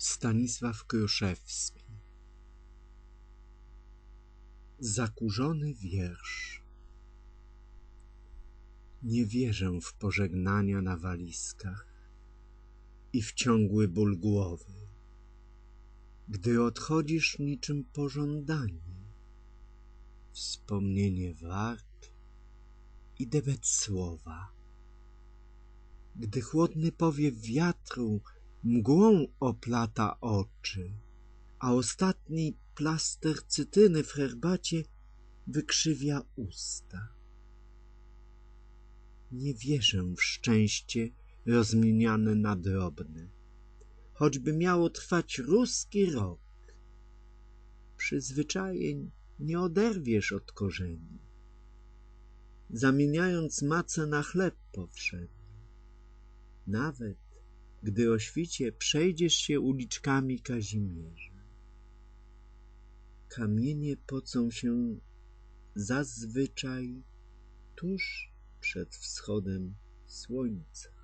Stanisław Kruszewski Zakurzony wiersz. Nie wierzę w pożegnania na walizkach i w ciągły ból głowy, gdy odchodzisz niczym pożądanie, wspomnienie wart i debet słowa. Gdy chłodny powiew wiatru mgłą oplata oczy, a ostatni plaster cytyny w herbacie wykrzywia usta. Nie wierzę w szczęście rozmieniane na drobne, choćby miało trwać ruski rok. Przyzwyczajeń nie oderwiesz od korzeni, zamieniając macę na chleb powszedni. Nawet gdy o świcie przejdziesz się uliczkami Kazimierza. Kamienie pocą się zazwyczaj tuż przed wschodem słońca.